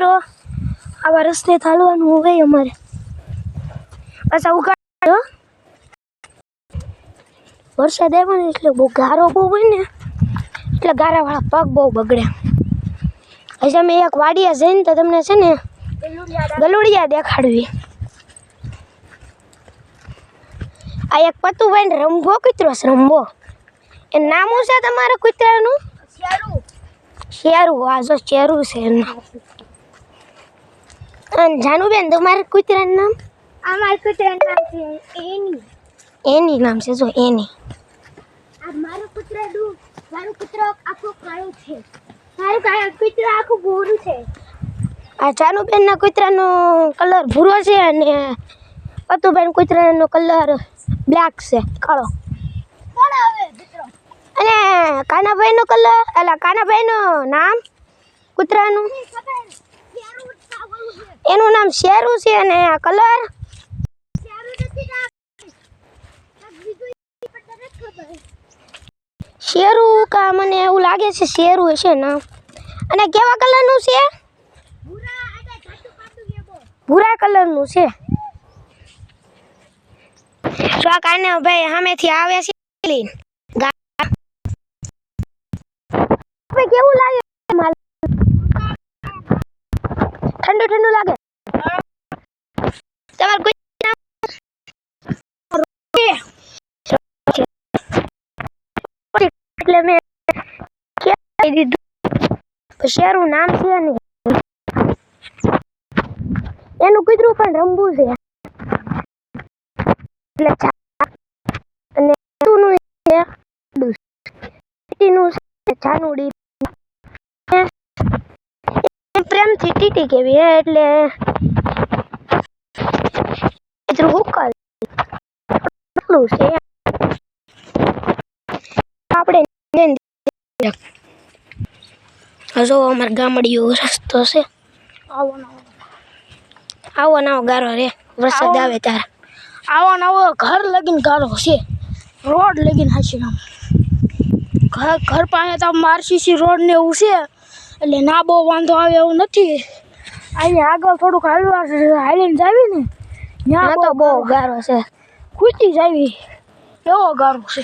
મિત્રો આવા રસ્તે ચાલવાનું હોય અમારે. પાછા ઉગાડો. વરસાદ આવે ને એટલે બહુ ગારો બહુ હોય ને એટલે ગારાવાળા પગ બહુ બગડે. હજી અમે એક વાડિયા જઈને તો તમને છે ને ગલુડિયા દેખાડવી. આ એક પતુભાઈ ને રંભો કૂતરો છે રંભો. એ નામ શું છે તમારા કૂતરાનું? શેરું આ જો શેરું છે એનું. અને જાનુબેન તમારા કૂતરાનું નામ? અમારા કૂતરાનું નામ છે એની. એની નામ છે જો એની. આ મારું કૂતરાનું મારું કૂતરો આખો કાળો છે. મારું કાળો કૂતરો આખું ભૂરું છે. આ જાનુબેનના કૂતરાનો કલર ભૂરો છે અને પતુભાઈ કૂતરાનો કલર બ્લેક છે કાળો. કોણ આવે કૂતરો? અને કાનાભાઈનો કલર એટલે કાનાભાઈનું નામ કૂતરાનું ખબર શેરું ચાવલું છે એનું નામ શેરું છે અને આ કલર? શેરું કા મને એવું લાગે છે શેરું હશે ને અને કેવા કલરનું છે? ભૂરા કલરનું છે. તો આ કાને ભાઈ સામેથી આવે છે. કેવું લાગે? ઠંડુ ઠંડુ લાગે. તમારું કોઈ? એટલે મેં કહેવાય દીધું શેરું નામ છે ને એનું કૂતરું પણ રમવું છે એટલે અને નું છે. ટીટીનું છે ચાનુડી પ્રેમથી ટીટી કેવી એટલે કૂતરું હુકલ એટલું છે. આપણે હજો અમારા ગામડીઓ રસ્તો છે. આવો નવો આવો. નવો ગારો રે. વરસાદ આવો. ત્યારે. આવો નવો ઘર લગીન ગાળો છે. રોડ લગીન હાચી નામ. ઘર ઘર પાસે તો મારસીસી રોડ ને એવું છે. એટલે ના બહુ વાંધો આવે એવું નથી. અહીંયા આગળ થોડુંક હાલવા હાલીને જાવી ને. ત્યાં તો બહુ ગારો. છે. ખૂટી આવી. એવો ગારો છે?